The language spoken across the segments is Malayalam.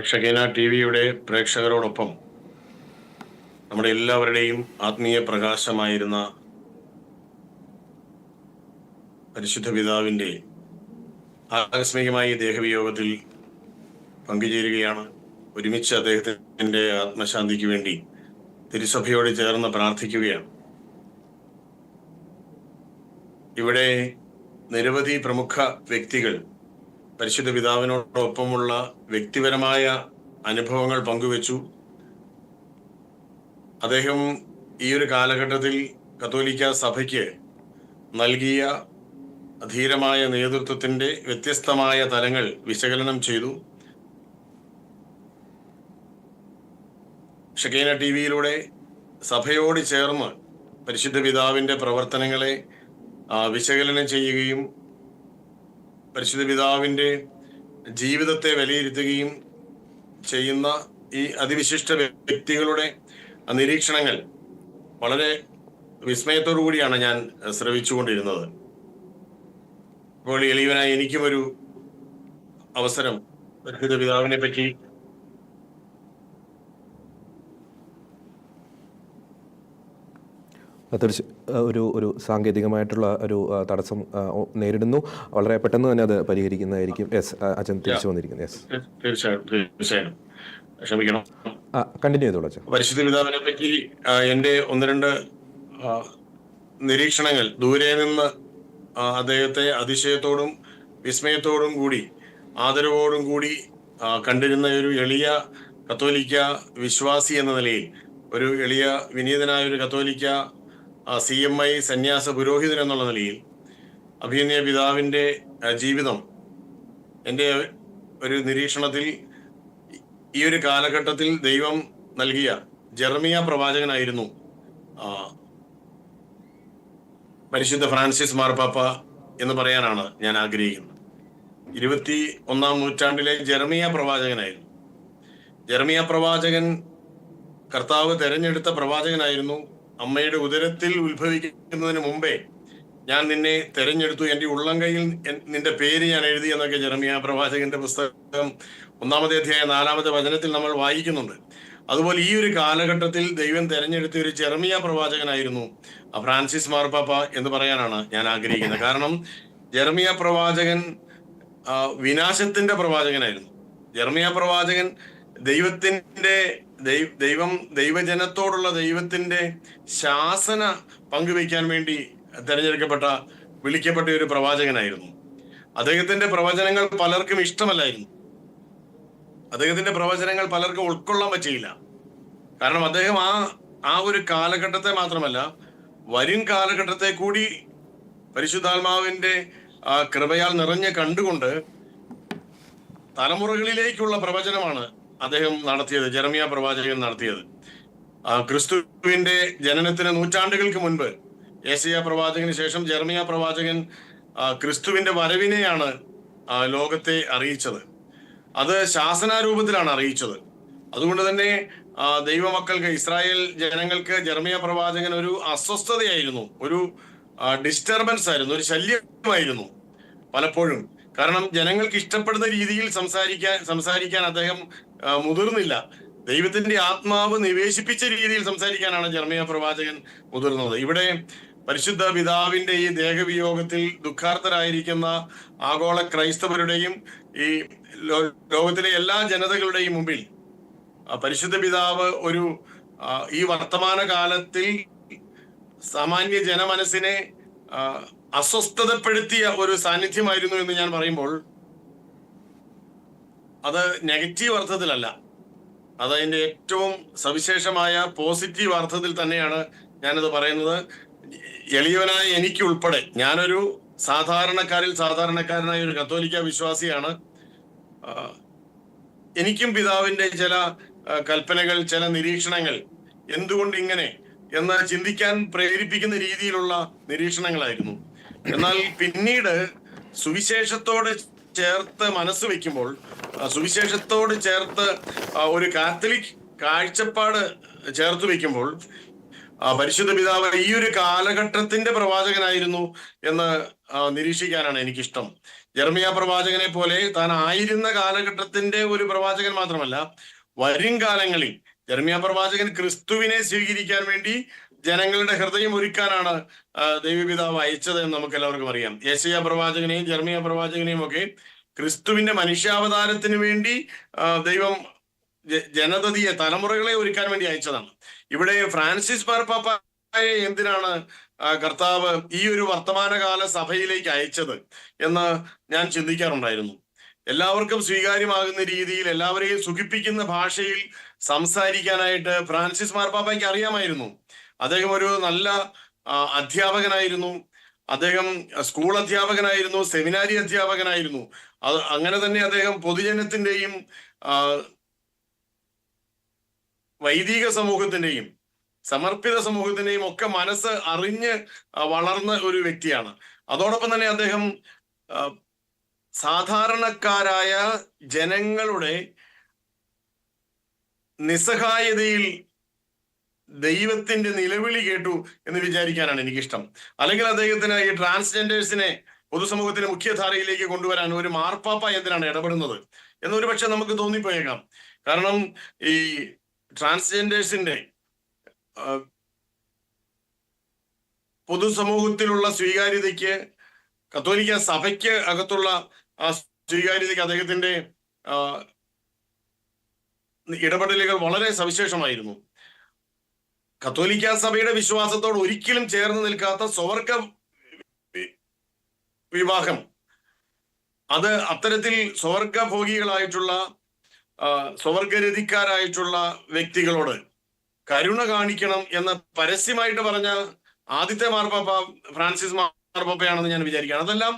ഷകീന ടി വിയുടെ പ്രേക്ഷകരോടൊപ്പം നമ്മുടെ എല്ലാവരുടെയും ആത്മീയ പ്രകാശമായിരുന്ന പരിശുദ്ധ പിതാവിന്റെ ആകസ്മികമായ ദേഹവിയോഗത്തിൽ പങ്കുചേരുകയാണ്. ഒരുമിച്ച് അദ്ദേഹത്തിന്റെ ആത്മശാന്തിക്ക് വേണ്ടി തിരുസഭയോട് ചേർന്ന് പ്രാർത്ഥിക്കുകയാണ്. ഇവിടെ നിരവധി പ്രമുഖ വ്യക്തികൾ പരിശുദ്ധ പിതാവിനോടൊപ്പമുള്ള വ്യക്തിപരമായ അനുഭവങ്ങൾ പങ്കുവച്ചു. അദ്ദേഹം ഈ ഒരു കാലഘട്ടത്തിൽ കത്തോലിക്ക സഭയ്ക്ക് നൽകിയ ധീരമായ നേതൃത്വത്തിന്റെ വ്യത്യസ്തമായ തലങ്ങൾ വിശകലനം ചെയ്തു. ഷക്കീന ടി വിയിലൂടെ സഭയോട് ചേർന്ന് പരിശുദ്ധ പിതാവിന്റെ പ്രവർത്തനങ്ങളെ വിശകലനം ചെയ്യുകയും പരിശുദ്ധ പിതാവിന്റെ ജീവിതത്തെ വിലയിരുത്തുകയും ചെയ്യുന്ന ഈ അതിവിശിഷ്ട വ്യക്തികളുടെ നിരീക്ഷണങ്ങൾ വളരെ വിസ്മയത്തോടു കൂടിയാണ് ഞാൻ ശ്രവിച്ചുകൊണ്ടിരുന്നത്. ഇപ്പോൾ എളിയവനായി എനിക്കും ഒരു അവസരം പരിശുദ്ധ പിതാവിനെ പറ്റി തീർച്ച ഒരു ഒരു സാങ്കേതികമായിട്ടുള്ള ഒരു തടസ്സം നേരിടുന്നു. വളരെ പെട്ടെന്ന് തന്നെ അത് പരിഹരിക്കുന്നതായിരിക്കും. യെസ് അച്ഛൻ തിരിച്ചു വന്നിരിക്കുന്നു. യെസ് തീർച്ചയായും തീർച്ചയായും. ക്ഷമിക്കണം. കണ്ടിന്യൂ ചെയ്തോളൂ പരിശുദ്ധ പിതാവിനെ പറ്റി എന്റെ എന്റെ ഒന്ന് രണ്ട് നിരീക്ഷണങ്ങൾ ദൂരെ നിന്ന് അദ്ദേഹത്തെ അതിശയത്തോടും വിസ്മയത്തോടും കൂടി ആദരവോടും കൂടി കണ്ടിരുന്ന ഒരു എളിയ കത്തോലിക്ക വിശ്വാസി എന്ന നിലയിൽ ഒരു എളിയ വിനീതനായ ഒരു കത്തോലിക്ക സി എം ഐ സന്യാസ പുരോഹിതൻ എന്നുള്ള നിലയിൽ അഭിനയ പിതാവിന്റെ ജീവിതം എന്റെ ഒരു നിരീക്ഷണത്തിൽ ഈ ഒരു കാലഘട്ടത്തിൽ ദൈവം നൽകിയ ജർമിയ പ്രവാചകനായിരുന്നു പരിശുദ്ധ ഫ്രാൻസിസ് മാർപ്പാപ്പ എന്ന് പറയാനാണ് ഞാൻ ആഗ്രഹിക്കുന്നത്. ഇരുപത്തി ഒന്നാം നൂറ്റാണ്ടിലെ ജർമിയ പ്രവാചകനായിരുന്നു. ജർമിയ പ്രവാചകൻ കർത്താവ് തെരഞ്ഞെടുത്ത പ്രവാചകനായിരുന്നു. അമ്മയുടെ ഉദരത്തിൽ ഉത്ഭവിക്കുന്നതിന് മുമ്പേ ഞാൻ നിന്നെ തെരഞ്ഞെടുത്തു. എന്റെ ഉള്ളംകൈയിൽ നിന്റെ പേര് ഞാൻ എഴുതി എന്നൊക്കെ ജെറമിയ പ്രവാചകന്റെ പുസ്തകം ഒന്നാമത്തെ അധ്യായ നാലാമത്തെ വചനത്തിൽ നമ്മൾ വായിക്കുന്നുണ്ട്. അതുപോലെ ഈ ഒരു കാലഘട്ടത്തിൽ ദൈവം തെരഞ്ഞെടുത്ത ഒരു ജെറമിയ പ്രവാചകനായിരുന്നു ഫ്രാൻസിസ് മാർപ്പാപ്പ എന്ന് പറയാനാണ് ഞാൻ ആഗ്രഹിക്കുന്നത്. കാരണം ജെറമിയ പ്രവാചകൻ വിനാശത്തിന്റെ പ്രവാചകനായിരുന്നു. ജെർമിയ പ്രവാചകൻ ദൈവത്തിന്റെ ദൈവം ദൈവജനത്തോടുള്ള ദൈവത്തിന്റെ ശാസന പങ്കുവയ്ക്കാൻ വേണ്ടി തിരഞ്ഞെടുക്കപ്പെട്ട വിളിക്കപ്പെട്ട ഒരു പ്രവാചകനായിരുന്നു. അദ്ദേഹത്തിന്റെ പ്രവചനങ്ങൾ പലർക്കും ഇഷ്ടമല്ലായിരുന്നു. അദ്ദേഹത്തിന്റെ പ്രവചനങ്ങൾ പലർക്കും ഉൾക്കൊള്ളാൻ പറ്റിയില്ല. കാരണം അദ്ദേഹം ആ ആ ഒരു കാലഘട്ടത്തെ മാത്രമല്ല വരും കാലഘട്ടത്തെ കൂടി പരിശുദ്ധാത്മാവിന്റെ കൃപയാൽ നിറഞ്ഞ് കണ്ടുകൊണ്ട് തലമുറകളിലേക്കുള്ള പ്രവചനമാണ് അദ്ദേഹം നടത്തിയത് ജെറമിയ പ്രവാചകൻ നടത്തിയത്. ക്രിസ്തുവിന്റെ ജനനത്തിന് നൂറ്റാണ്ടുകൾക്ക് മുൻപ് ഏഷ്യ പ്രവാചകന് ശേഷം ജെറമിയ പ്രവാചകൻ ക്രിസ്തുവിന്റെ വരവിനെയാണ് ലോകത്തെ അറിയിച്ചത്. അത് ശാസനാരൂപത്തിലാണ് അറിയിച്ചത്. അതുകൊണ്ട് തന്നെ ദൈവമക്കൾക്ക് ഇസ്രായേൽ ജനങ്ങൾക്ക് ജെറമിയ പ്രവാചകൻ ഒരു അസ്വസ്ഥതയായിരുന്നു. ഒരു ഡിസ്റ്റർബൻസ് ആയിരുന്നു. ഒരു ശല്യമായിരുന്നു പലപ്പോഴും. കാരണം ജനങ്ങൾക്ക് ഇഷ്ടപ്പെടുന്ന രീതിയിൽ സംസാരിക്കാൻ സംസാരിക്കാൻ അദ്ദേഹം മുതിർന്നില്ല. ദൈവത്തിന്റെ ആത്മാവ് നിവേശിപ്പിച്ച രീതിയിൽ സംസാരിക്കാനാണ് ജർമ്മിയ പ്രവാചകൻ മുതിർന്നത്. ഇവിടെ പരിശുദ്ധ പിതാവിന്റെ ഈ ദേഹവിയോഗത്തിൽ ദുഃഖാർത്ഥരായിരിക്കുന്ന ആഗോള ക്രൈസ്തവരുടെയും ഈ ലോകത്തിലെ എല്ലാ ജനതകളുടെയും മുമ്പിൽ പരിശുദ്ധ പിതാവ് ഒരു ഈ വർത്തമാന കാലത്തിൽ സാമാന്യ ജനമനസ്സിനെ അസ്വസ്ഥതപ്പെടുത്തിയ ഒരു സാന്നിധ്യമായിരുന്നു എന്ന് ഞാൻ പറയുമ്പോൾ അത് നെഗറ്റീവ് അർത്ഥത്തിലല്ല. അത് അതിന്റെ ഏറ്റവും സവിശേഷമായ പോസിറ്റീവ് അർത്ഥത്തിൽ തന്നെയാണ് ഞാനത് പറയുന്നത്. എളിയവനായ എനിക്ക് ഉൾപ്പെടെ ഞാനൊരു സാധാരണക്കാരിൽ സാധാരണക്കാരനായ ഒരു കത്തോലിക്ക വിശ്വാസിയാണ്. എനിക്കും പിതാവിന്റെ ചില കൽപ്പനകൾ ചില നിരീക്ഷണങ്ങൾ എന്തുകൊണ്ട് ഇങ്ങനെ എന്ന് ചിന്തിക്കാൻ പ്രേരിപ്പിക്കുന്ന രീതിയിലുള്ള നിരീക്ഷണങ്ങളായിരുന്നു. എന്നാൽ പിന്നീട് സുവിശേഷത്തോട് ചേർത്ത് മനസ്സ് വെക്കുമ്പോൾ സുവിശേഷത്തോട് ചേർത്ത് ഒരു കാത്തലിക് കാഴ്ചപ്പാട് ചേർത്ത് വെക്കുമ്പോൾ പരിശുദ്ധ പിതാവ് ഈ ഒരു കാലഘട്ടത്തിന്റെ പ്രവാചകനായിരുന്നു എന്ന് നിരീക്ഷിക്കാനാണ് എനിക്കിഷ്ടം. ജർമിയ പ്രവാചകനെ പോലെ താൻ ആയിരുന്ന കാലഘട്ടത്തിന്റെ ഒരു പ്രവാചകൻ മാത്രമല്ല വരും കാലങ്ങളിൽ ജർമിയ പ്രവാചകൻ ക്രിസ്തുവിനെ സ്വീകരിക്കാൻ വേണ്ടി ജനങ്ങളുടെ ഹൃദയം ഒരുക്കാനാണ് ദൈവപിതാവ് അയച്ചത് എന്ന് നമുക്ക് എല്ലാവർക്കും അറിയാം. യേശയ പ്രവാചകനെയും ജർമിയ പ്രവാചകനെയും ഒക്കെ ക്രിസ്തുവിന്റെ മനുഷ്യാവതാരത്തിന് വേണ്ടി ദൈവം ജനതതിയെ തലമുറകളെ ഒരുക്കാൻ വേണ്ടി അയച്ചതാണ്. ഇവിടെ ഫ്രാൻസിസ് മാർപ്പാപ്പയെ എന്തിനാണ് കർത്താവ് ഈ ഒരു വർത്തമാനകാല സഭയിലേക്ക് അയച്ചത് എന്ന് ഞാൻ ചിന്തിക്കാറുണ്ടായിരുന്നു. എല്ലാവർക്കും സ്വീകാര്യമാകുന്ന രീതിയിൽ എല്ലാവരെയും സുഖിപ്പിക്കുന്ന ഭാഷയിൽ സംസാരിക്കാനായിട്ട് ഫ്രാൻസിസ് മാർപ്പാപ്പയ്ക്ക് അറിയാമായിരുന്നു. അദ്ദേഹം ഒരു നല്ല അധ്യാപകനായിരുന്നു. അദ്ദേഹം സ്കൂൾ അധ്യാപകനായിരുന്നു സെമിനാരി അധ്യാപകനായിരുന്നു. അത് അങ്ങനെ തന്നെ അദ്ദേഹം പൊതുജനത്തിന്റെയും വൈദിക സമൂഹത്തിന്റെയും സമർപ്പിത സമൂഹത്തിന്റെയും ഒക്കെ മനസ്സ് അറിഞ്ഞ് വളർന്ന ഒരു വ്യക്തിയാണ്. അതോടൊപ്പം തന്നെ അദ്ദേഹം സാധാരണക്കാരായ ജനങ്ങളുടെ നിസ്സഹായതയിൽ ദൈവത്തിന്റെ നിലവിളി കേട്ടു എന്ന് വിചാരിക്കാനാണ് എനിക്കിഷ്ടം. അല്ലെങ്കിൽ അദ്ദേഹത്തിന് ഈ ട്രാൻസ്ജെൻഡേഴ്സിനെ പൊതുസമൂഹത്തിന്റെ മുഖ്യധാരയിലേക്ക് കൊണ്ടുവരാൻ ഒരു മാർപ്പാപ്പ എന്തിനാണ് ഇടപെടുന്നത്? എന്നൊരു പക്ഷെ നമുക്ക് തോന്നിപ്പോയേക്കാം. കാരണം ഈ ട്രാൻസ്ജെൻഡേഴ്സിന്റെ പൊതുസമൂഹത്തിലുള്ള സ്വീകാര്യതയ്ക്ക് കത്തോലിക്ക സഭയ്ക്ക് അകത്തുള്ള ആ സ്വീകാര്യതയ്ക്ക് അദ്ദേഹത്തിന്റെ ഇടപെടലുകൾ വളരെ സവിശേഷമായിരുന്നു. കത്തോലിക്ക സഭയുടെ വിശ്വാസത്തോട് ഒരിക്കലും ചേർന്ന് നിൽക്കാത്ത സ്വവർഗ വിവാഹം. അത് അത്തരത്തിൽ സ്വർഗഭോഗികളായിട്ടുള്ള ഭോഗികളായിട്ടുള്ള സ്വർഗരതിക്കാരായിട്ടുള്ള വ്യക്തികളോട് കരുണ കാണിക്കണം എന്ന് പരസ്യമായിട്ട് പറഞ്ഞ ആദ്യത്തെ മാർപ്പാപ്പ ഫ്രാൻസിസ് മാർപ്പാപ്പയാണെന്ന് ഞാൻ വിചാരിക്കുകയാണ്. അതെല്ലാം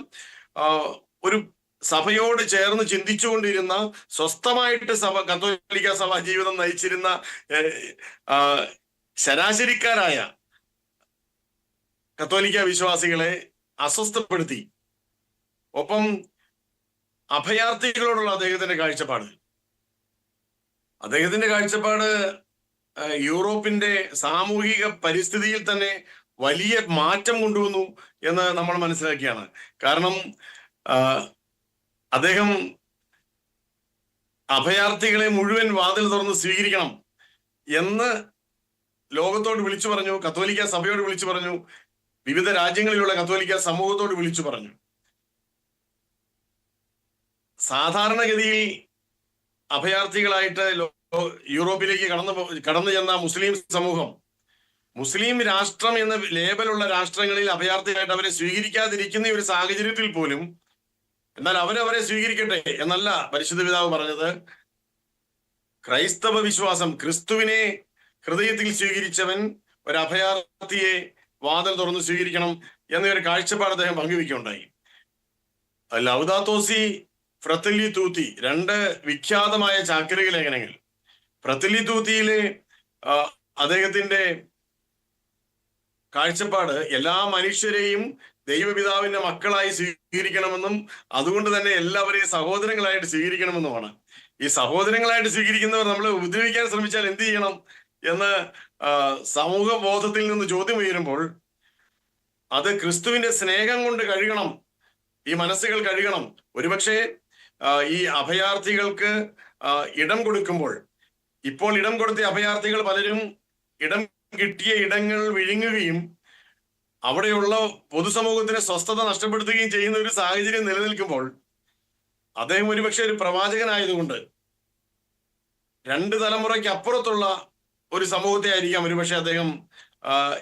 ഒരു സഭയോട് ചേർന്ന് ചിന്തിച്ചുകൊണ്ടിരുന്ന സ്വസ്ഥമായിട്ട് സഭ കത്തോലിക്ക സഭ ജീവിതം നയിച്ചിരുന്ന ശരാശരിക്കാരായ കത്തോലിക്ക വിശ്വാസികളെ അസ്വസ്ഥപ്പെടുത്തി. ഒപ്പം അഭയാർത്ഥികളോടുള്ള അദ്ദേഹത്തിന്റെ കാഴ്ചപ്പാട്. അദ്ദേഹത്തിന്റെ കാഴ്ചപ്പാട് യൂറോപ്പിന്റെ സാമൂഹിക പരിസ്ഥിതിയിൽ തന്നെ വലിയ മാറ്റം കൊണ്ടുവന്നു എന്ന് നമ്മൾ മനസ്സിലാക്കിയാണ്. കാരണം അദ്ദേഹം അഭയാർത്ഥികളെ മുഴുവൻ വാതിൽ തുറന്ന് സ്വീകരിക്കണം എന്ന് ലോകത്തോട് വിളിച്ചു പറഞ്ഞു കത്തോലിക്ക സഭയോട് വിളിച്ചു പറഞ്ഞു വിവിധ രാജ്യങ്ങളിലുള്ള കത്തോലിക്ക സമൂഹത്തോട് വിളിച്ചു പറഞ്ഞു. സാധാരണഗതിയിൽ അഭയാർത്ഥികളായിട്ട് യൂറോപ്പിലേക്ക് കടന്നു കടന്നു ചെന്ന മുസ്ലിം സമൂഹം മുസ്ലിം രാഷ്ട്രം എന്ന ലേബലുള്ള രാഷ്ട്രങ്ങളിൽ അഭയാർത്ഥിയായിട്ട് അവരെ സ്വീകരിക്കാതിരിക്കുന്ന ഒരു സാഹചര്യത്തിൽ പോലും എന്നാൽ അവരവരെ സ്വീകരിക്കട്ടെ എന്നല്ല പരിശുദ്ധ പിതാവ് പറഞ്ഞത് ക്രൈസ്തവ വിശ്വാസം ക്രിസ്തുവിനെ ഹൃദയത്തിൽ സ്വീകരിച്ചവൻ ഒരു അഭയാർത്ഥിയെ വാതിൽ തുറന്ന് സ്വീകരിക്കണം എന്നൊരു കാഴ്ചപ്പാട് അദ്ദേഹം പങ്കുവെക്കുകയുണ്ടായി. ലൗദാത്തോസി ഫ്രത്തല്ലി തൂത്തി രണ്ട് വിഖ്യാതമായ ചാക്രിക ലേഖനങ്ങൾ. ഫ്രത്തല്ലി തൂത്തിയിലെ അദ്ദേഹത്തിന്റെ കാഴ്ചപ്പാട് എല്ലാ മനുഷ്യരെയും ദൈവപിതാവിന്റെ മക്കളായി സ്വീകരിക്കണമെന്നും അതുകൊണ്ട് തന്നെ എല്ലാവരെയും സഹോദരങ്ങളായിട്ട് സ്വീകരിക്കണമെന്നുമാണ്. ഈ സഹോദരങ്ങളായിട്ട് സ്വീകരിക്കുന്നവർ നമ്മളെ ഉപദ്രവിക്കാൻ ശ്രമിച്ചാൽ എന്ത് ചെയ്യണം? എന്ന് സമൂഹ ബോധത്തിൽ നിന്ന് ചോദ്യം ഉയരുമ്പോൾ അത് ക്രിസ്തുവിന്റെ സ്നേഹം കൊണ്ട് കഴുകണം. ഈ മനസ്സുകൾ കഴുകണം. ഒരുപക്ഷെ ഈ അഭയാർത്ഥികൾക്ക് ഇടം കൊടുക്കുമ്പോൾ ഇപ്പോൾ ഇടം കൊടുത്ത അഭയാർത്ഥികൾ പലരും ഇടം കിട്ടിയ ഇടങ്ങൾ വിഴുങ്ങുകയും അവിടെയുള്ള പൊതുസമൂഹത്തിന് സ്വസ്ഥത നഷ്ടപ്പെടുത്തുകയും ചെയ്യുന്ന ഒരു സാഹചര്യം നിലനിൽക്കുമ്പോൾ അദ്ദേഹം ഒരുപക്ഷെ ഒരു പ്രവാചകനായതുകൊണ്ട് രണ്ട് തലമുറയ്ക്ക് അപ്പുറത്തുള്ള ഒരു സമൂഹത്തെ ആയിരിക്കാം ഒരുപക്ഷെ അദ്ദേഹം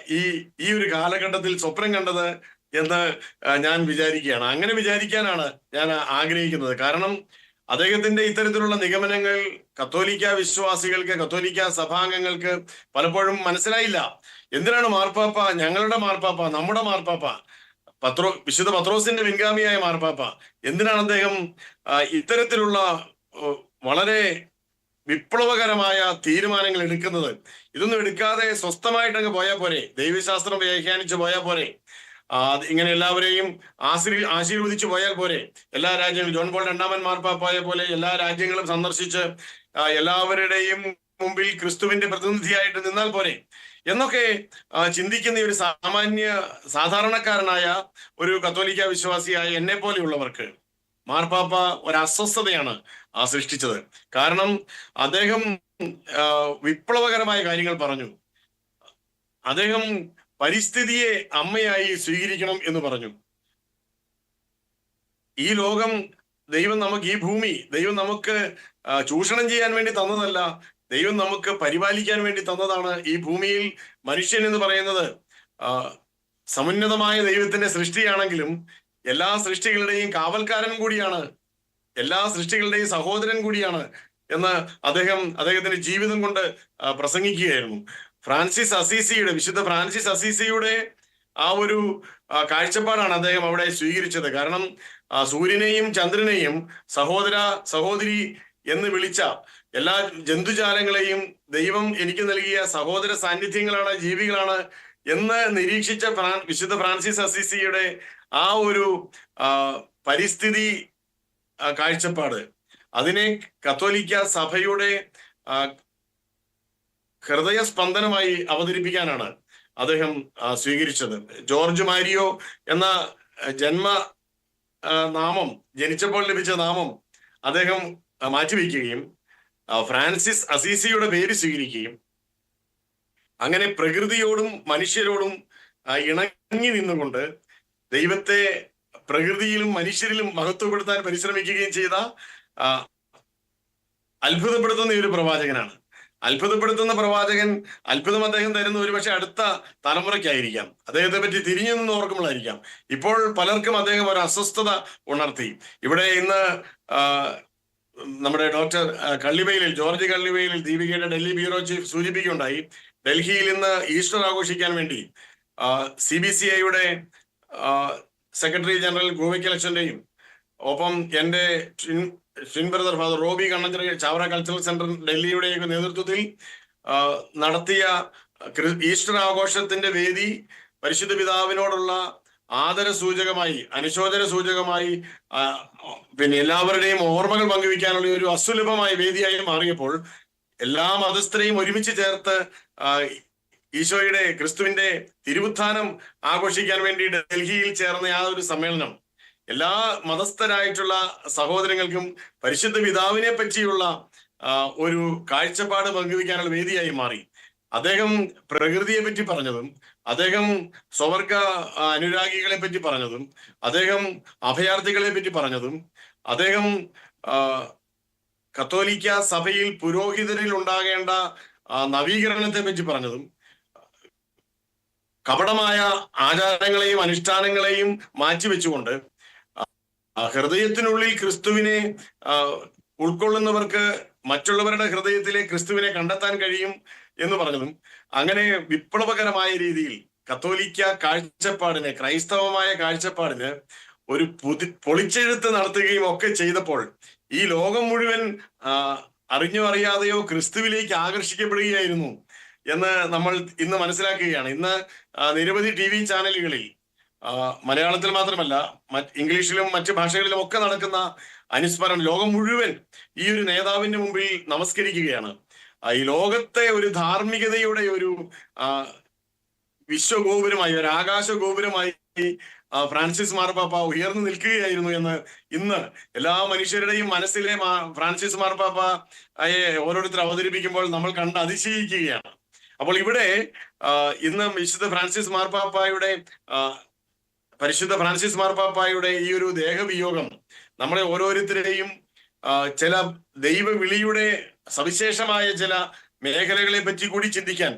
ഈ ഈ ഒരു കാലഘട്ടത്തിൽ സ്വപ്നം കണ്ടത് എന്ന് ഞാൻ വിചാരിക്കുകയാണ്. അങ്ങനെ വിചാരിക്കാനാണ് ഞാൻ ആഗ്രഹിക്കുന്നത്. കാരണം അദ്ദേഹത്തിന്റെ ഇത്തരത്തിലുള്ള നിഗമനങ്ങൾ കത്തോലിക്ക വിശ്വാസികൾക്ക് കത്തോലിക്ക സഭാംഗങ്ങൾക്ക് പലപ്പോഴും മനസ്സിലായില്ല. എന്തിനാണ് മാർപ്പാപ്പ ഞങ്ങളുടെ മാർപ്പാപ്പ നമ്മുടെ മാർപ്പാപ്പ? പത്രോ വിശുദ്ധ പത്രോസിന്റെ പിൻഗാമിയായ മാർപ്പാപ്പ. എന്തിനാണ് അദ്ദേഹം ഇത്തരത്തിലുള്ള വളരെ വിപ്ലവകരമായ തീരുമാനങ്ങൾ എടുക്കുന്നത്. ഇതൊന്നും എടുക്കാതെ സ്വസ്ഥമായിട്ട് അങ്ങ് പോയാൽ പോരെ. ദൈവശാസ്ത്രം വ്യാഖ്യാനിച്ച് പോയാൽ പോരെ. ഇങ്ങനെ എല്ലാവരെയും ആശീർ ആശീർവദിച്ചു പോയാൽ പോരെ. എല്ലാ രാജ്യങ്ങളും ജോൺ പോൾ രണ്ടാമൻ മാർപ്പാപ്പായ പോലെ എല്ലാ രാജ്യങ്ങളും സന്ദർശിച്ച് എല്ലാവരുടെയും മുമ്പിൽ ക്രിസ്തുവിന്റെ പ്രതിനിധിയായിട്ട് നിന്നാൽ പോരെ. എന്നൊക്കെ ചിന്തിക്കുന്ന ഒരു സാമാന്യ സാധാരണക്കാരനായ ഒരു കത്തോലിക്ക വിശ്വാസിയായ എന്നെ പോലെയുള്ളവർക്ക് മാർപ്പാപ്പ ഒരു അസ്വസ്ഥതയാണ് സൃഷ്ടിച്ചത്. കാരണം അദ്ദേഹം വിപ്ലവകരമായ കാര്യങ്ങൾ പറഞ്ഞു. അദ്ദേഹം പരിസ്ഥിതിയെ അമ്മയായി സ്വീകരിക്കണം എന്ന് പറഞ്ഞു. ഈ ലോകം ദൈവം നമുക്ക് ഈ ഭൂമി ദൈവം നമുക്ക് ചൂഷണം ചെയ്യാൻ വേണ്ടി തന്നതല്ല ദൈവം നമുക്ക് പരിപാലിക്കാൻ വേണ്ടി തന്നതാണ് ഈ ഭൂമിയിൽ മനുഷ്യൻ എന്ന് പറയുന്നത്. സമുന്നതമായ ദൈവത്തിന്റെ സൃഷ്ടിയാണെങ്കിലും എല്ലാ സൃഷ്ടികളുടെയും കാവൽക്കാരൻ കൂടിയാണ്. എല്ലാ സൃഷ്ടികളുടെയും സഹോദരൻ കൂടിയാണ് എന്ന് അദ്ദേഹം അദ്ദേഹത്തിന്റെ ജീവിതം കൊണ്ട് പ്രസംഗിക്കുകയായിരുന്നു. ഫ്രാൻസിസ് അസീസിയുടെ വിശുദ്ധ ഫ്രാൻസിസ് അസീസിയുടെ ആ ഒരു കാഴ്ചപ്പാടാണ് അദ്ദേഹം അവിടെ സ്വീകരിച്ചത്. കാരണം സൂര്യനെയും ചന്ദ്രനെയും സഹോദര സഹോദരി എന്ന് വിളിച്ച എല്ലാ ജന്തുജാലങ്ങളെയും ദൈവം എനിക്ക് നൽകിയ സഹോദര സാന്നിധ്യങ്ങളാണ് ജീവികളാണ് എന്ന് നിരീക്ഷിച്ച ഫ്രാൻ വിശുദ്ധ ഫ്രാൻസിസ് അസീസിയുടെ ആ ഒരു പരിസ്ഥിതി കാഴ്ചപ്പാട്. അതിനെ കത്തോലിക്ക സഭയുടെ ഹൃദയ സ്പന്ദനമായി അവതരിപ്പിക്കാനാണ് അദ്ദേഹം സ്വീകരിച്ചത്. ജോർജ് മാരിയോ എന്ന ജന്മ നാമം ജനിച്ചപ്പോൾ ലഭിച്ച നാമം അദ്ദേഹം മാറ്റിവെക്കുകയും ഫ്രാൻസിസ് അസീസിയുടെ പേര് സ്വീകരിക്കുകയും അങ്ങനെ പ്രകൃതിയോടും മനുഷ്യരോടും ഇണങ്ങി നിന്നുകൊണ്ട് ദൈവത്തെ പ്രകൃതിയിലും മനുഷ്യരിലും മഹത്വപ്പെടുത്താൻ പരിശ്രമിക്കുകയും ചെയ്ത അത്ഭുതപ്പെടുത്തുന്ന ഒരു പ്രവാചകനാണ്. അത്ഭുതപ്പെടുത്തുന്ന പ്രവാചകൻ അത്ഭുതം അദ്ദേഹം തരുന്ന ഒരുപക്ഷെ അടുത്ത തലമുറയ്ക്കായിരിക്കാം. അദ്ദേഹത്തെ പറ്റി തിരിഞ്ഞു നിന്ന് ഓർക്കുമ്പോഴായിരിക്കാം. ഇപ്പോൾ പലർക്കും അദ്ദേഹം ഒരു അസ്വസ്ഥത ഉണർത്തി. ഇവിടെ ഇന്ന് നമ്മുടെ ഡോക്ടർ കള്ളിവെയിലിൽ ജോർജ് കള്ളിവെയിലിൽ ദീപികയുടെ ഡൽഹി ബ്യൂറോ ചീഫ് സൂചിപ്പിക്കുകയുണ്ടായി. ഡൽഹിയിൽ ഇന്ന് ഈസ്റ്റർ ആഘോഷിക്കാൻ വേണ്ടി സി ബി സി ഐയുടെ സെക്രട്ടറി ജനറൽ ഗോവിക്കലക്ഷന്റെയും ഒപ്പം എന്റെ twin brother father Roby Kannanchira Chavara cultural centre ഡൽഹിയുടെയൊക്കെ നേതൃത്വത്തിൽ നടത്തിയ ഈസ്റ്റർ ആഘോഷത്തിന്റെ വേദി പരിശുദ്ധ പിതാവിനോടുള്ള ആദര സൂചകമായി അനുശോചന സൂചകമായി പിന്നെ എല്ലാവരുടെയും ഓർമ്മകൾ പങ്കുവയ്ക്കാനുള്ള ഒരു അസുലഭമായ വേദിയായി മാറിയപ്പോൾ എല്ലാ മതസ്ഥരെയും ഒരുമിച്ച് ചേർത്ത് ഈശോയുടെ ക്രിസ്തുവിന്റെ തിരുവുത്ഥാനം ആഘോഷിക്കാൻ വേണ്ടിയിട്ട് ഡൽഹിയിൽ ചേർന്ന ആ ഒരു സമ്മേളനം. എല്ലാ മതസ്ഥരായിട്ടുള്ള സഹോദരങ്ങൾക്കും പരിശുദ്ധ പിതാവിനെ പറ്റിയുള്ള ഒരു കാഴ്ചപ്പാട് പങ്കുവയ്ക്കാനുള്ള വേദിയായി മാറി. അദ്ദേഹം പ്രകൃതിയെ പറ്റി പറഞ്ഞതും അദ്ദേഹം സ്വവർഗ അനുരാഗികളെ പറ്റി പറഞ്ഞതും അദ്ദേഹം അഭയാർത്ഥികളെ പറ്റി പറഞ്ഞതും അദ്ദേഹം കത്തോലിക്ക സഭയിൽ പുരോഹിതരിൽ ഉണ്ടാകേണ്ട നവീകരണത്തെ പറ്റി പറഞ്ഞതും കപടമായ ആചാരങ്ങളെയും അനുഷ്ഠാനങ്ങളെയും മാറ്റിവെച്ചുകൊണ്ട് ഹൃദയത്തിനുള്ളിൽ ക്രിസ്തുവിനെ ഉൾക്കൊള്ളുന്നവർക്ക് മറ്റുള്ളവരുടെ ഹൃദയത്തിലെ ക്രിസ്തുവിനെ കണ്ടെത്താൻ കഴിയും എന്ന് പറഞ്ഞതും അങ്ങനെ വിപ്ലവകരമായ രീതിയിൽ കത്തോലിക്ക കാഴ്ചപ്പാടിന് ക്രൈസ്തവമായ കാഴ്ചപ്പാടിന് ഒരു പുതി പൊളിച്ചെഴുത്ത് നടത്തുകയും ഒക്കെ ചെയ്തപ്പോൾ ഈ ലോകം മുഴുവൻ അറിഞ്ഞോ അറിയാതെയോ ക്രിസ്തുവിലേക്ക് ആകർഷിക്കപ്പെടുകയായിരുന്നു. എന്ന് നമ്മൾ ഇന്ന് മനസ്സിലാക്കുകയാണ്. ഇന്ന് നിരവധി ടി വി ചാനലുകളിൽ മലയാളത്തിൽ മാത്രമല്ല ഇംഗ്ലീഷിലും മറ്റ് ഭാഷകളിലും ഒക്കെ നടക്കുന്ന അനുസ്മരണം ലോകം മുഴുവൻ ഈ ഒരു നേതാവിന്റെ മുമ്പിൽ നമസ്കരിക്കുകയാണ്. ഈ ലോകത്തെ ഒരു ധാർമ്മികതയുടെ ഒരു വിശ്വഗോപുരമായി ഒരു ആകാശ ഗോപുരമായി ഫ്രാൻസിസ് മാർപ്പാപ്പ ഉയർന്നു നിൽക്കുകയായിരുന്നു എന്ന് ഇന്ന് എല്ലാ മനുഷ്യരുടെയും മനസ്സിലെ ഫ്രാൻസിസ് മാർപ്പാപ്പയെ ഓരോരുത്തർ അവതരിപ്പിക്കുമ്പോൾ നമ്മൾ കണ്ട് അതിശയിക്കുകയാണ്. അപ്പോൾ ഇവിടെ ഇന്ന് വിശുദ്ധ ഫ്രാൻസിസ് മാർപ്പാപ്പായുടെ പരിശുദ്ധ ഫ്രാൻസിസ് മാർപ്പാപ്പായുടെ ഈ ഒരു ദേഹവിയോഗം നമ്മളെ ഓരോരുത്തരെയും ചില ദൈവവിളിയുടെ സവിശേഷമായ ചില മേഖലകളെ പറ്റി കൂടി ചിന്തിക്കാൻ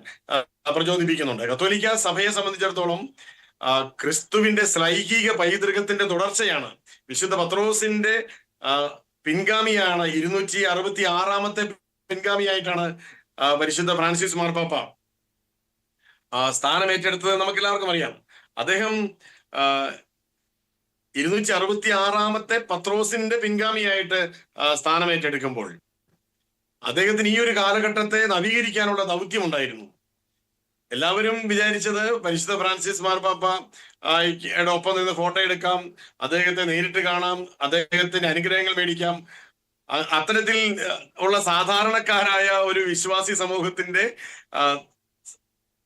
പ്രചോദിപ്പിക്കുന്നുണ്ട്. കത്തോലിക്ക സഭയെ സംബന്ധിച്ചിടത്തോളം ക്രിസ്തുവിന്റെ ശ്ലൈഹിക പൈതൃകത്തിന്റെ തുടർച്ചയാണ്. വിശുദ്ധ പത്രോസിന്റെ പിൻഗാമിയാണ് ഇരുന്നൂറ്റി അറുപത്തി ആറാമത്തെ പിൻഗാമിയായിട്ടാണ് പരിശുദ്ധ ഫ്രാൻസിസ് മാർപ്പാപ്പ സ്ഥാനം ഏറ്റെടുത്തത് നമുക്ക് എല്ലാവർക്കും അറിയാം. അദ്ദേഹം ഇരുന്നൂറ്റി അറുപത്തി ആറാമത്തെ പത്രോസിന്റെ പിൻഗാമിയായിട്ട് സ്ഥാനം ഏറ്റെടുക്കുമ്പോൾ അദ്ദേഹത്തിന് ഈ ഒരു കാലഘട്ടത്തെ നവീകരിക്കാനുള്ള ദൗത്യം ഉണ്ടായിരുന്നു എല്ലാവരും വിചാരിച്ചത് പരിശുദ്ധ ഫ്രാൻസിസ് മാർപ്പാപ്പ ഒപ്പം നിന്ന് ഫോട്ടോ എടുക്കാം അദ്ദേഹത്തെ നേരിട്ട് കാണാം അദ്ദേഹത്തിന്റെ അനുഗ്രഹങ്ങൾ മേടിക്കാം അത്തരത്തിൽ ഉള്ള സാധാരണക്കാരായ ഒരു വിശ്വാസി സമൂഹത്തിന്റെ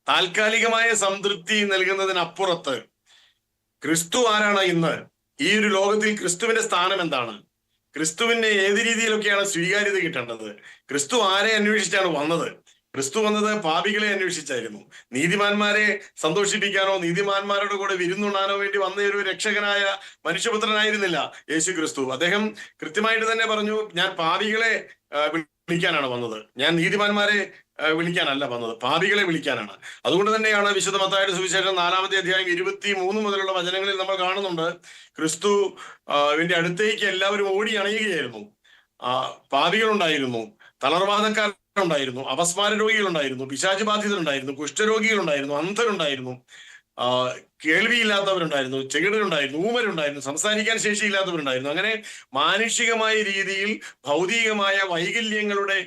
താൽക്കാലികമായ സംതൃപ്തി നൽകുന്നതിനപ്പുറത്ത് ക്രിസ്തു ആരാണ് ഇന്ന്? ഈ ഒരു ലോകത്തിൽ ക്രിസ്തുവിന്റെ സ്ഥാനം എന്താണ്? ക്രിസ്തുവിനെ ഏത് രീതിയിലൊക്കെയാണ് സ്വീകാര്യത കിട്ടേണ്ടത്? ക്രിസ്തു ആരെ അന്വേഷിച്ചാണ് വന്നത്? ക്രിസ്തു വന്നത് പാപികളെ അന്വേഷിച്ചായിരുന്നു. നീതിമാന്മാരെ സന്തോഷിപ്പിക്കാനോ നീതിമാന്മാരുടെ കൂടെ വിരുന്നുണ്ണാനോ വേണ്ടി വന്ന ഒരു രക്ഷകനായ മനുഷ്യപുത്രനായിരുന്നില്ല യേശു ക്രിസ്തു അദ്ദേഹം കൃത്യമായിട്ട് തന്നെ പറഞ്ഞു ഞാൻ പാപികളെ വിളിക്കാനാണ് വന്നത്. ഞാൻ നീതിമാന്മാരെ വിളിക്കാനല്ല വന്നത്. പാപികളെ വിളിക്കാനാണ്. അതുകൊണ്ട് തന്നെയാണ് വിശുദ്ധ മത്തായുടെ സുവിശേഷം നാലാമത്തെ അധ്യായം ഇരുപത്തി മൂന്ന് മുതലുള്ള വചനങ്ങളിൽ നമ്മൾ കാണുന്നുണ്ട് ക്രിസ്തു വിന്റെ അടുത്തേക്ക് എല്ലാവരും ഓടി അണയുകയായിരുന്നു. പാപികളുണ്ടായിരുന്നു. തളർവാദക്കാരുണ്ടായിരുന്നു അപസ്മാര രോഗികളുണ്ടായിരുന്നു പിശാച് ബാധിതരുണ്ടായിരുന്നു കുഷ്ഠരോഗികളുണ്ടായിരുന്നു അന്ധരുണ്ടായിരുന്നു കേൾവിയില്ലാത്തവരുണ്ടായിരുന്നു ചെകിടരുണ്ടായിരുന്നു ഊമരുണ്ടായിരുന്നു സംസാരിക്കാൻ ശേഷിയില്ലാത്തവരുണ്ടായിരുന്നു. അങ്ങനെ മാനുഷികമായ രീതിയിൽ ഭൗതികമായ വൈകല്യങ്ങളുടെ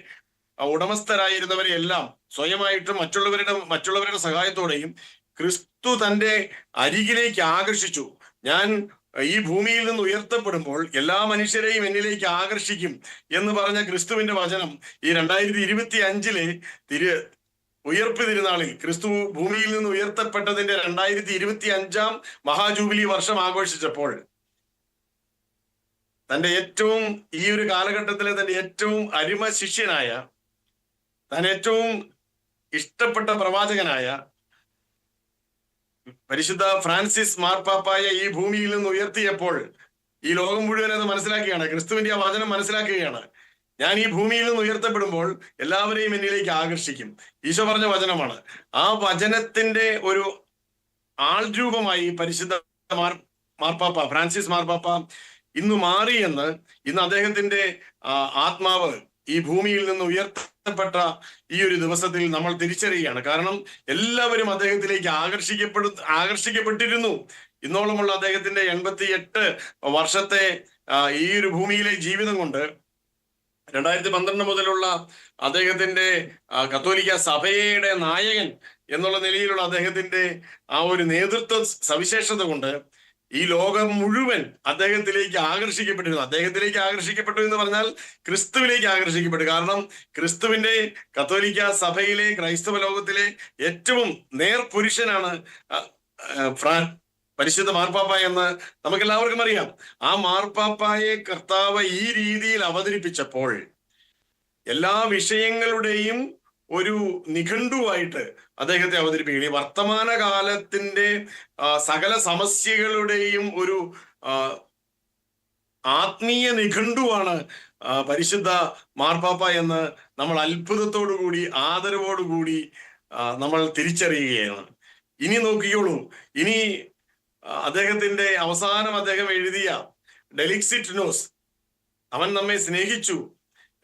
ആ, ഉടമസ്ഥരായിരുന്നവരെ എല്ലാം സ്വയമായിട്ടും മറ്റുള്ളവരുടെ മറ്റുള്ളവരുടെ സഹായത്തോടെയും ക്രിസ്തു തന്റെ അരികിലേക്ക് ആകർഷിച്ചു. ഞാൻ ഈ ഭൂമിയിൽ നിന്ന് ഉയർത്തപ്പെടുമ്പോൾ എല്ലാ മനുഷ്യരെയും എന്നിലേക്ക് ആകർഷിക്കും എന്ന് പറഞ്ഞ ക്രിസ്തുവിന്റെ വചനം ഈ രണ്ടായിരത്തി ഇരുപത്തി അഞ്ചിലെ തിരു ഉയർപ്പ് തിരുനാളിൽ ക്രിസ്തു ഭൂമിയിൽ നിന്ന് ഉയർത്തപ്പെട്ടതിന്റെ രണ്ടായിരത്തി ഇരുപത്തി അഞ്ചാം മഹാജൂബിലി വർഷം ആഘോഷിച്ചപ്പോൾ തന്റെ ഏറ്റവും ഈ ഒരു കാലഘട്ടത്തിലെ തന്റെ ഏറ്റവും അരിമ ശിഷ്യനായ താൻ ഏറ്റവും ഇഷ്ടപ്പെട്ട പ്രവാചകനായ പരിശുദ്ധ ഫ്രാൻസിസ് മാർപ്പാപ്പായ ഈ ഭൂമിയിൽ നിന്ന് ഉയർത്തിയപ്പോൾ ഈ ലോകം മുഴുവൻ അത് മനസ്സിലാക്കുകയാണ്. ക്രിസ്തുവിന്റെ ആ വചനം മനസ്സിലാക്കുകയാണ്. ഞാൻ ഈ ഭൂമിയിൽ നിന്ന് ഉയർത്തപ്പെടുമ്പോൾ എല്ലാവരെയും എന്നിലേക്ക് ആകർഷിക്കും. ഈശോ പറഞ്ഞ വചനമാണ്. ആ വചനത്തിന്റെ ഒരു ആൾ രൂപമായി പരിശുദ്ധ മാർ മാർപ്പാപ്പ ഫ്രാൻസിസ് മാർപ്പാപ്പ ഇന്ന് മാറി എന്ന് ഇന്ന് അദ്ദേഹത്തിന്റെ ആത്മാവ് ഈ ഭൂമിയിൽ നിന്ന് ഉയർത്തപ്പെട്ട ഈ ഒരു ദിവസത്തിൽ നമ്മൾ തിരിച്ചറിയുകയാണ്. കാരണം എല്ലാവരും അദ്ദേഹത്തിലേക്ക് ആകർഷിക്കപ്പെടു ആകർഷിക്കപ്പെട്ടിരുന്നു. ഇന്നോളമുള്ള അദ്ദേഹത്തിന്റെ എൺപത്തി എട്ട് വർഷത്തെ ഈ ഒരു ഭൂമിയിലെ ജീവിതം കൊണ്ട് രണ്ടായിരത്തി പന്ത്രണ്ട് മുതലുള്ള അദ്ദേഹത്തിന്റെ കത്തോലിക്ക സഭയുടെ നായകൻ എന്നുള്ള നിലയിലുള്ള അദ്ദേഹത്തിന്റെ ആ ഒരു നേതൃത്വ സവിശേഷത കൊണ്ട് ഈ ലോകം മുഴുവൻ അദ്ദേഹത്തിലേക്ക് ആകർഷിക്കപ്പെട്ടിരുന്നു. അദ്ദേഹത്തിലേക്ക് ആകർഷിക്കപ്പെട്ടു എന്ന് പറഞ്ഞാൽ ക്രിസ്തുവിലേക്ക് ആകർഷിക്കപ്പെട്ടു. കാരണം ക്രിസ്തുവിന്റെ കത്തോലിക്ക സഭയിലെ ക്രൈസ്തവ ലോകത്തിലെ ഏറ്റവും നേർ പുരുഷനാണ് ആ, ഫ്രാൻ പരിശുദ്ധ മാർപ്പാപ്പ എന്ന് നമുക്ക് എല്ലാവർക്കും അറിയാം. ആ മാർപ്പാപ്പായെ കർത്താവ് ഈ രീതിയിൽ അവതരിപ്പിച്ചപ്പോൾ എല്ലാ വിഷയങ്ങളുടെയും ഒരു നിഘണ്ടുവായിട്ട് അദ്ദേഹത്തെ അവതരിപ്പിക്കുകയാണ്. ഈ വർത്തമാന കാലത്തിന്റെ സകല സമസ്യകളുടെയും ഒരു ആത്മീയ നിഘണ്ടുവാണ് പരിശുദ്ധ മാർപ്പാപ്പ എന്ന് നമ്മൾ അത്ഭുതത്തോടു കൂടി ആദരവോടുകൂടി നമ്മൾ തിരിച്ചറിയുകയാണ്. ഇനി നോക്കിക്കോളൂ. ഇനി അദ്ദേഹത്തിന്റെ അവസാനം അദ്ദേഹം എഴുതിയ ഡെലിക്സിറ്റ് നോസ്. അവൻ നമ്മെ സ്നേഹിച്ചു.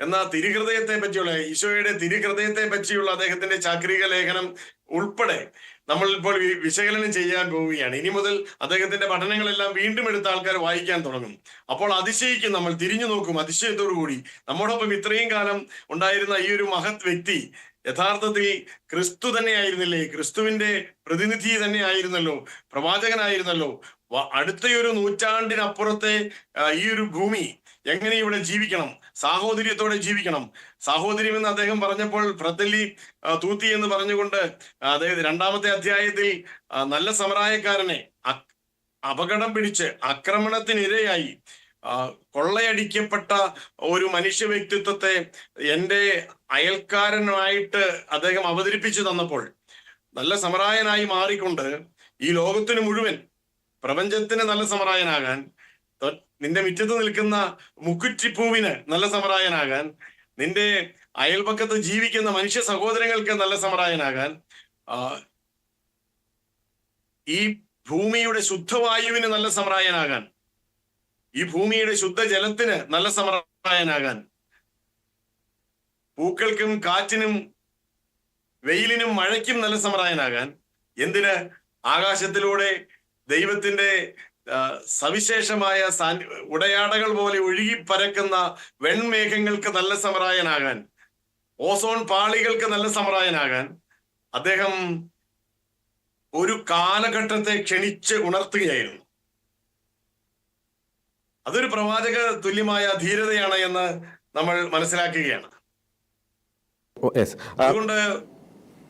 എന്ന തിരുഹൃദയത്തെ പറ്റിയുള്ള ഈശോയുടെ തിരുഹൃദയത്തെ പറ്റിയുള്ള അദ്ദേഹത്തിന്റെ ചാക്രിക ലേഖനം ഉൾപ്പെടെ നമ്മൾ ഇപ്പോൾ വിശകലനം ചെയ്യാൻ പോവുകയാണ്. ഇനി മുതൽ അദ്ദേഹത്തിന്റെ പഠനങ്ങളെല്ലാം വീണ്ടും എടുത്ത ആൾക്കാർ വായിക്കാൻ തുടങ്ങും. അപ്പോൾ അതിശയിക്കും നമ്മൾ തിരിഞ്ഞു നോക്കും അതിശയത്തോടു കൂടി നമ്മോടൊപ്പം ഇത്രയും കാലം ഉണ്ടായിരുന്ന ഈ ഒരു മഹത് വ്യക്തി യഥാർത്ഥത്തിൽ ക്രിസ്തു തന്നെയായിരുന്നില്ലേ ക്രിസ്തുവിന്റെ പ്രതിനിധി തന്നെയായിരുന്നല്ലോ പ്രവാചകനായിരുന്നല്ലോ? അടുത്തയൊരു നൂറ്റാണ്ടിനപ്പുറത്തെ ഈ ഒരു ഭൂമി എങ്ങനെ ഇവിടെ ജീവിക്കണം? സാഹോദര്യത്തോടെ ജീവിക്കണം. സാഹോദര്യം എന്ന് അദ്ദേഹം പറഞ്ഞപ്പോൾ പ്രത്തല്ലി തൂത്തി എന്ന് പറഞ്ഞുകൊണ്ട് അതായത് രണ്ടാമത്തെ അധ്യായത്തിൽ നല്ല സമരായക്കാരനെ അപകടം പിടിച്ച് ആക്രമണത്തിനിരയായി കൊള്ളയടിക്കപ്പെട്ട ഒരു മനുഷ്യ വ്യക്തിത്വത്തെ എന്റെ അയൽക്കാരനായിട്ട് അദ്ദേഹം അവതരിപ്പിച്ചു തന്നപ്പോൾ നല്ല സമരായനായി മാറിക്കൊണ്ട് ഈ ലോകത്തിന് മുഴുവൻ പ്രപഞ്ചത്തിന് നല്ല സമറായനാകാൻ തൊ- നിന്റെ മുറ്റത്ത് നിൽക്കുന്ന മുക്കുറ്റിപ്പൂവിന് നല്ല സമറായനാകാൻ നിന്റെ അയൽപക്കത്ത് ജീവിക്കുന്ന മനുഷ്യ സഹോദരങ്ങൾക്ക് നല്ല സമറായനാകാൻ ഈ ഭൂമിയുടെ ശുദ്ധവായുവിന് നല്ല സമറായനാകാൻ ഈ ഭൂമിയുടെ ശുദ്ധജലത്തിന് നല്ല സമറായനാകാൻ പൂക്കൾക്കും കാറ്റിനും വെയിലിനും മഴയ്ക്കും നല്ല സമറായനാകാൻ എന്തിന്? ആകാശത്തിലൂടെ ദൈവത്തിന്റെ സവിശേഷമായ ഉടയാടകൾ പോലെ ഒഴുകി പരക്കുന്ന വെൺമേഘങ്ങൾക്ക് നല്ല സമറായനാകാൻ ഓസോൺ പാളികൾക്ക് നല്ല സമറായനാകാൻ അദ്ദേഹം ഒരു കാലഘട്ടത്തെ ക്ഷണിച്ച് ഉണർത്തുകയായിരുന്നു. അതൊരു പ്രവാചക തുല്യമായ ധീരതയാണ് എന്ന് നമ്മൾ മനസ്സിലാക്കുകയാണ്. അതുകൊണ്ട്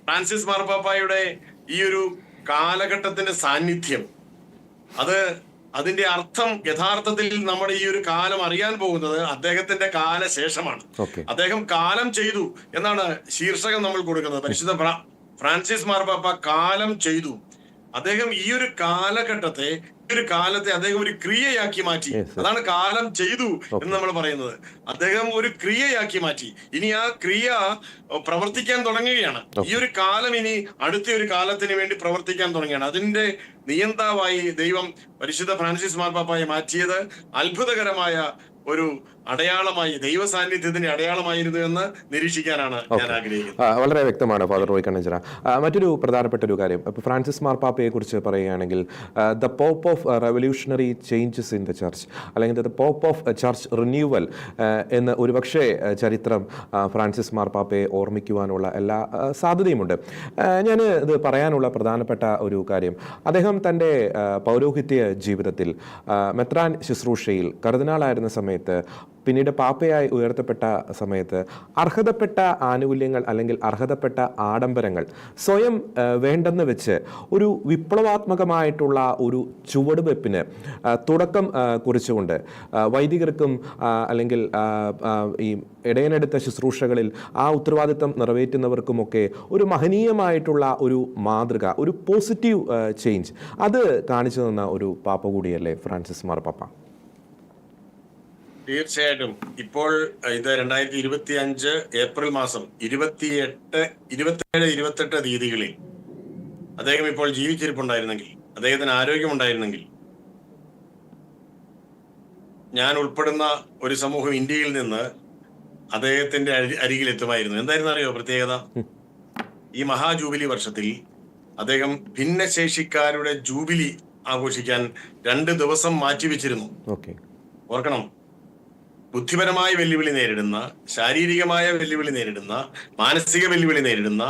ഫ്രാൻസിസ് മാർപ്പാപ്പായുടെ ഈ ഒരു കാലഘട്ടത്തിന്റെ സാന്നിധ്യം അത് അതിന്റെ അർത്ഥം യഥാർത്ഥത്തിൽ നമ്മുടെ ഈ ഒരു കാലം അറിയാൻ പോകുന്നത് അദ്ദേഹത്തിന്റെ കാലശേഷമാണ്. അദ്ദേഹം കാലം ചെയ്തു എന്നാണ് ശീർഷകം നമ്മൾ കൊടുക്കുന്നത്. പരിശുദ്ധ ഫ്രാൻസിസ് മാർപ്പാപ്പ കാലം ചെയ്തു. അദ്ദേഹം ഈ ഒരു കാലഘട്ടത്തെ ഒരു കാലത്തെ അദ്ദേഹം ഒരു ക്രിയയാക്കി മാറ്റി. അതാണ് കാലം ചെയ്തു എന്ന് നമ്മൾ പറയുന്നത്. അദ്ദേഹം ഒരു ക്രിയയാക്കി മാറ്റി. ഇനി ആ ക്രിയ പ്രവർത്തിക്കാൻ തുടങ്ങുകയാണ്. ഈ ഒരു കാലം ഇനി അടുത്ത ഒരു കാലത്തിന് വേണ്ടി പ്രവർത്തിക്കാൻ തുടങ്ങുകയാണ്. അതിന്റെ നിയന്താവായി ദൈവം പരിശുദ്ധ ഫ്രാൻസിസ് മാർപ്പാപ്പായെ മാറ്റിയത് അത്ഭുതകരമായ ഒരു അടയാളമായി ദൈവ സാന്നിധ്യത്തിന്റെ അടയാളമായിരുന്നു എന്ന് നിരീക്ഷിക്കാനാണ് ഞാൻ ആഗ്രഹിക്കുന്നത്. വളരെ വ്യക്തമാണ് ഫാദർ റോയ് കണ്ണഞ്ചിറ. മറ്റൊരു പ്രധാനപ്പെട്ട ഒരു കാര്യം. ഇപ്പോൾ ഫ്രാൻസിസ് മാർപ്പാപ്പയെ കുറിച്ച് പറയുകയാണെങ്കിൽ the pope of revolutionary changes in the church അല്ലെങ്കിൽ the pope of church renewal എന്ന് ഒരുപക്ഷെ പക്ഷേ ചരിത്രം ഫ്രാൻസിസ് മാർപ്പാപ്പയെ ഓർമ്മിക്കുവാനുള്ള എല്ലാ സാധ്യതയുമുണ്ട്. ഞാൻ ഇത് പറയാനുള്ള പ്രധാനപ്പെട്ട ഒരു കാര്യം. അദ്ദേഹം തന്റെ പൗരോഹിത്യ ജീവിതത്തിൽ മെത്രാൻ ശുശ്രൂഷയിൽ കർദിനാളായിരുന്ന സമയത്ത് പിന്നീട് പാപ്പയായി ഉയർത്തപ്പെട്ട സമയത്ത് അർഹതപ്പെട്ട ആനുകൂല്യങ്ങൾ അല്ലെങ്കിൽ അർഹതപ്പെട്ട ആഡംബരങ്ങൾ സ്വയം വേണ്ടെന്ന് വെച്ച് ഒരു വിപ്ലവാത്മകമായിട്ടുള്ള ഒരു ചുവടുവെപ്പിന് തുടക്കം കുറിച്ചുകൊണ്ട് വൈദികർക്കും അല്ലെങ്കിൽ ഈ ഇടയനെടുത്ത ശുശ്രൂഷകളിൽ ആ ഉത്തരവാദിത്തം നിറവേറ്റുന്നവർക്കുമൊക്കെ ഒരു മഹനീയമായിട്ടുള്ള ഒരു മാതൃക ഒരു പോസിറ്റീവ് ചേഞ്ച്. അത് കാണിച്ചു തന്ന ഒരു പാപ്പ കൂടിയല്ലേ ഫ്രാൻസിസ് മാർപ്പാപ്പ? തീർച്ചയായിട്ടും. ഇപ്പോൾ ഇത് രണ്ടായിരത്തി ഇരുപത്തി അഞ്ച് ഏപ്രിൽ മാസം ഇരുപത്തിയെട്ട് ഇരുപത്തിയേഴ് ഇരുപത്തെട്ട് തീയതികളിൽ അദ്ദേഹം ഇപ്പോൾ ജീവിച്ചിരിപ്പുണ്ടായിരുന്നെങ്കിൽ അദ്ദേഹത്തിന് ആരോഗ്യമുണ്ടായിരുന്നെങ്കിൽ ഞാൻ ഉൾപ്പെടുന്ന ഒരു സമൂഹം ഇന്ത്യയിൽ നിന്ന് അദ്ദേഹത്തിന്റെ അരി- അരികിൽ എത്തുമായിരുന്നു എന്തായിരുന്നു അറിയോ പ്രത്യേകത? ഈ മഹാജൂബിലി വർഷത്തിൽ അദ്ദേഹം ഭിന്നശേഷിക്കാരുടെ ജൂബിലി ആഘോഷിക്കാൻ രണ്ട് ദിവസം മാറ്റിവെച്ചിരുന്നു. ഓർക്കണം. ബുദ്ധിപരമായ വെല്ലുവിളി നേരിടുന്ന ശാരീരികമായ വെല്ലുവിളി നേരിടുന്ന മാനസിക വെല്ലുവിളി നേരിടുന്ന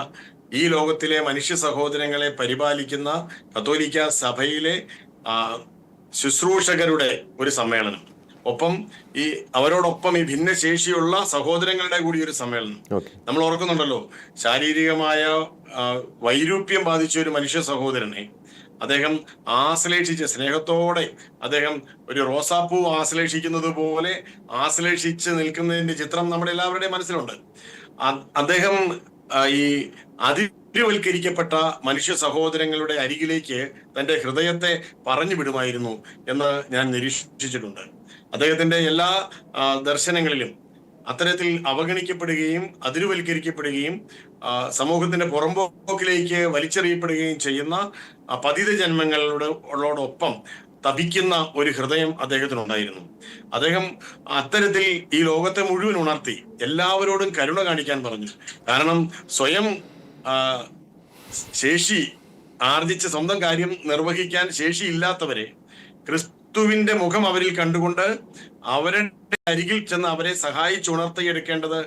ഈ ലോകത്തിലെ മനുഷ്യ സഹോദരങ്ങളെ പരിപാലിക്കുന്ന കത്തോലിക്ക സഭയിലെ ശുശ്രൂഷകരുടെ ഒരു സമ്മേളനം. ഒപ്പം ഈ അവരോടൊപ്പം ഈ ഭിന്നശേഷിയുള്ള സഹോദരങ്ങളുടെ കൂടി ഒരു സമ്മേളനം. നമ്മൾ ഓർക്കുന്നുണ്ടല്ലോ ശാരീരികമായ വൈരൂപ്യം ബാധിച്ച ഒരു മനുഷ്യ സഹോദരനെ അദ്ദേഹം ആശ്ലേഷിച്ച് സ്നേഹത്തോടെ അദ്ദേഹം ഒരു റോസാപ്പൂ ആശ്ലേഷിക്കുന്നത് പോലെ ആശ്ലേഷിച്ച് നിൽക്കുന്നതിന്റെ ചിത്രം നമ്മുടെ എല്ലാവരുടെയും മനസ്സിലുണ്ട്. അദ്ദേഹം ഈ അതിരുവൽക്കരിക്കപ്പെട്ട മനുഷ്യ സഹോദരങ്ങളുടെ അരികിലേക്ക് തന്റെ ഹൃദയത്തെ പറഞ്ഞു വിടുമായിരുന്നു എന്ന് ഞാൻ നിരീക്ഷിച്ചിട്ടുണ്ട്. അദ്ദേഹത്തിന്റെ എല്ലാ ദർശനങ്ങളിലും അത്തരത്തിൽ അവഗണിക്കപ്പെടുകയും അതിരുവൽക്കരിക്കപ്പെടുകയും സമൂഹത്തിന്റെ പുറമ്പോക്കിലേക്ക് വലിച്ചെറിയപ്പെടുകയും ചെയ്യുന്ന പതിത ഉള്ളതോടൊപ്പം തപിക്കുന്ന ഒരു ഹൃദയം അദ്ദേഹത്തിനുണ്ടായിരുന്നു. അദ്ദേഹം അത്തരത്തിൽ ഈ ലോകത്തെ മുഴുവൻ ഉണർത്തി എല്ലാവരോടും കരുണ കാണിക്കാൻ പറഞ്ഞു. കാരണം സ്വയം ശേഷി ആർജിച്ച് സ്വന്തം കാര്യം നിർവഹിക്കാൻ ശേഷിയില്ലാത്തവരെ ക്രിസ്തുവിന്റെ മുഖം അവരിൽ കണ്ടുകൊണ്ട് അവരുടെ അരികിൽ ചെന്ന് അവരെ സഹായിച്ചുണർത്തിയെടുക്കേണ്ടത്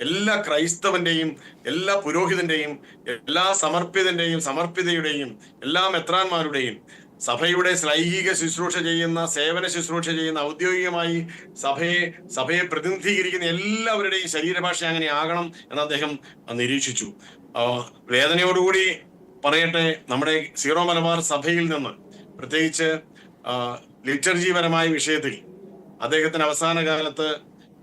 എല്ലാ ക്രൈസ്തവന്റെയും എല്ലാ പുരോഹിതന്റെയും എല്ലാ സമർപ്പിതന്റെയും സമർപ്പിതയുടെയും എല്ലാ മെത്രാന്മാരുടെയും സഭയുടെ ശ്ലൈഹിക ശുശ്രൂഷ ചെയ്യുന്ന സേവന ശുശ്രൂഷ ചെയ്യുന്ന ഔദ്യോഗികമായി സഭയെ സഭയെ പ്രതിനിധീകരിക്കുന്ന എല്ലാവരുടെയും ശരീരഭാഷ അങ്ങനെ ആകണം എന്ന് അദ്ദേഹം നിരീക്ഷിച്ചു. വേദനയോടുകൂടി പറയട്ടെ നമ്മുടെ സീറോ മലബാർ സഭയിൽ നിന്ന് പ്രത്യേകിച്ച് ലിറ്റർജിപരമായ വിഷയത്തിൽ അദ്ദേഹത്തിന് അവസാന കാലത്ത്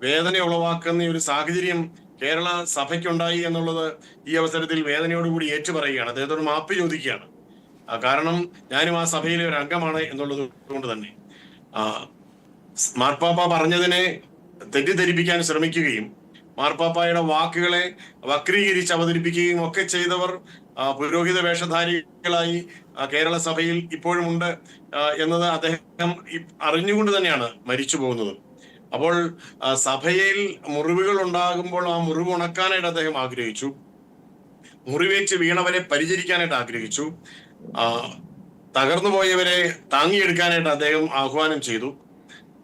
വേദന ഉളവാക്കുന്ന ഒരു സാഹചര്യം കേരള സഭയ്ക്കുണ്ടായി എന്നുള്ളത് ഈ അവസരത്തിൽ വേദനയോടുകൂടി ഏറ്റുപറയുകയാണ്. അദ്ദേഹത്തോട് മാപ്പ് ചോദിക്കുകയാണ്. കാരണം ഞാനും ആ സഭയിലെ ഒരു അംഗമാണ് എന്നുള്ളത് കൊണ്ട് തന്നെ. മാർപ്പാപ്പ പറഞ്ഞതിനെ തെറ്റിദ്ധരിപ്പിക്കാൻ ശ്രമിക്കുകയും മാർപ്പാപ്പായുടെ വാക്കുകളെ വക്രീകരിച്ച് അവതരിപ്പിക്കുകയും ഒക്കെ ചെയ്തവർ പുരോഹിത വേഷധാരികളായി കേരള സഭയിൽ ഇപ്പോഴുമുണ്ട് എന്നത് അദ്ദേഹം അറിഞ്ഞുകൊണ്ട് തന്നെയാണ് മരിച്ചു പോകുന്നത് അപ്പോൾ സഭയിൽ മുറിവുകൾ ഉണ്ടാകുമ്പോൾ ആ മുറിവ് ഉണക്കാനായിട്ട് അദ്ദേഹം ആഗ്രഹിച്ചു. മുറിവേച്ച് വീണവരെ പരിചരിക്കാനായിട്ട് ആഗ്രഹിച്ചു. ആ, തകർന്നു പോയവരെ താങ്ങിയെടുക്കാനായിട്ട് അദ്ദേഹം ആഹ്വാനം ചെയ്തു.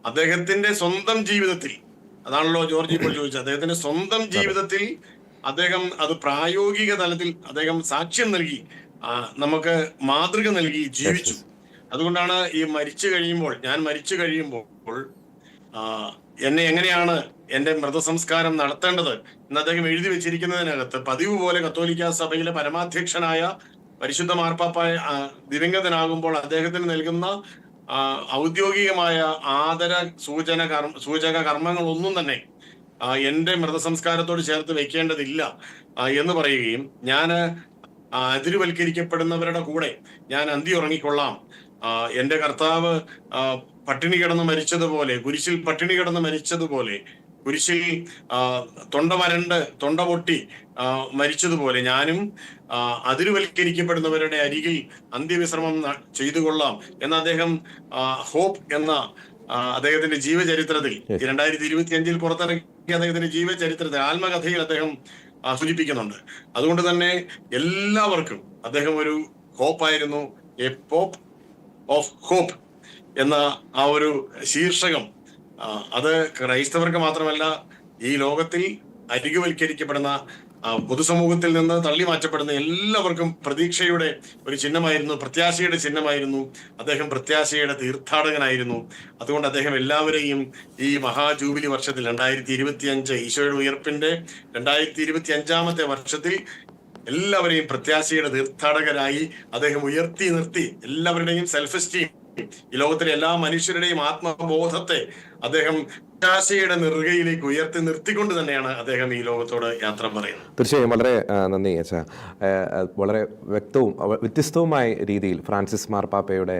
അദ്ദേഹത്തിന്റെ സ്വന്തം ജീവിതത്തിൽ അതാണല്ലോ ജോർജ് ഇപ്പോൾ ചോദിച്ചത് അദ്ദേഹത്തിന്റെ സ്വന്തം ജീവിതത്തിൽ അദ്ദേഹം അത് പ്രായോഗിക തലത്തിൽ അദ്ദേഹം സാക്ഷ്യം നൽകി നമുക്ക് മാതൃക നൽകി ജീവിച്ചു. അതുകൊണ്ടാണ് ഈ മരിച്ചു കഴിയുമ്പോൾ ഞാൻ മരിച്ചു കഴിയുമ്പോൾ എന്നെ എങ്ങനെയാണ് എന്റെ മൃതസംസ്കാരം നടത്തേണ്ടത്? എന്ന് അദ്ദേഹം എഴുതി വെച്ചിരിക്കുന്നതിനകത്ത് പതിവ് പോലെ കത്തോലിക്ക സഭയിലെ പരമാധ്യക്ഷനായ പരിശുദ്ധ മാർപ്പാപ്പ ദിവംഗതനാകുമ്പോൾ അദ്ദേഹത്തിന് നൽകുന്ന ഔദ്യോഗികമായ ആദര സൂചന കർമ്മ സൂചക കർമ്മങ്ങളൊന്നും തന്നെ എന്റെ മൃതസംസ്കാരത്തോട് ചേർത്ത് വെക്കേണ്ടതില്ല എന്ന് പറയുകയും ഞാൻ അതിരുവൽക്കരിക്കപ്പെടുന്നവരുടെ കൂടെ ഞാൻ അന്തി ഉറങ്ങിക്കൊള്ളാം. എന്റെ കർത്താവ് പട്ടിണി കിടന്ന് മരിച്ചതുപോലെ കുരിശിൽ പട്ടിണി കിടന്ന് മരിച്ചതുപോലെ കുരിശിൽ തൊണ്ട വരണ്ട് തൊണ്ട പൊട്ടി മരിച്ചതുപോലെ ഞാനും അതിരുവൽക്കരിക്കപ്പെടുന്നവരുടെ അരികിൽ അന്ത്യവിശ്രമം ചെയ്തു കൊള്ളാം എന്ന് അദ്ദേഹം ഹോപ്പ് എന്ന അദ്ദേഹത്തിന്റെ ജീവചരിത്രത്തിൽ. രണ്ടായിരത്തി ഇരുപത്തി അഞ്ചിൽ പുറത്തിറങ്ങിയ അദ്ദേഹത്തിന്റെ ജീവചരിത്രത്തിൽ ആത്മകഥയിൽ അദ്ദേഹം സൂചിപ്പിക്കുന്നുണ്ട് അതുകൊണ്ട് തന്നെ എല്ലാവർക്കും അദ്ദേഹം ഒരു ഹോപ്പായിരുന്നു എ പോപ്പ് ഓഫ് ഹോപ്പ് എന്ന ആ ഒരു ശീർഷകം അത് ക്രൈസ്തവർക്ക് മാത്രമല്ല ഈ ലോകത്തിൽ അരികുവൽക്കരിക്കപ്പെടുന്ന പൊതുസമൂഹത്തിൽ നിന്ന് തള്ളി മാറ്റപ്പെടുന്ന എല്ലാവർക്കും പ്രതീക്ഷയുടെ ഒരു ചിഹ്നമായിരുന്നു പ്രത്യാശയുടെ ചിഹ്നമായിരുന്നു. അദ്ദേഹം പ്രത്യാശയുടെ തീർത്ഥാടകനായിരുന്നു. അതുകൊണ്ട് അദ്ദേഹം എല്ലാവരെയും ഈ മഹാജൂബിലി വർഷത്തിൽ രണ്ടായിരത്തി ഇരുപത്തി അഞ്ച് ഈശോയുടെ ഉയർപ്പിന്റെ രണ്ടായിരത്തി ഇരുപത്തി അഞ്ചാമത്തെ വർഷത്തിൽ എല്ലാവരെയും പ്രത്യാശയുടെ തീർത്ഥാടകരായി അദ്ദേഹം ഉയർത്തി നിർത്തി. എല്ലാവരുടെയും സെൽഫ് എസ്റ്റീം ഈ ലോകത്തിലെ എല്ലാ മനുഷ്യരുടെയും ആത്മബോധത്തെ അദ്ദേഹം പ്രത്യാശയുടെ നെറുകയിലേക്ക് ഉയർത്തി നിർത്തിക്കൊണ്ട് തന്നെയാണ് അദ്ദേഹം ഈ ലോകത്തോട് യാത്ര പറയുന്നത്. തീർച്ചയായും വളരെ നന്ദി അച്ഛാ വളരെ വ്യക്തവും വ്യത്യസ്തവുമായ രീതിയിൽ ഫ്രാൻസിസ് മാർപ്പാപ്പയുടെ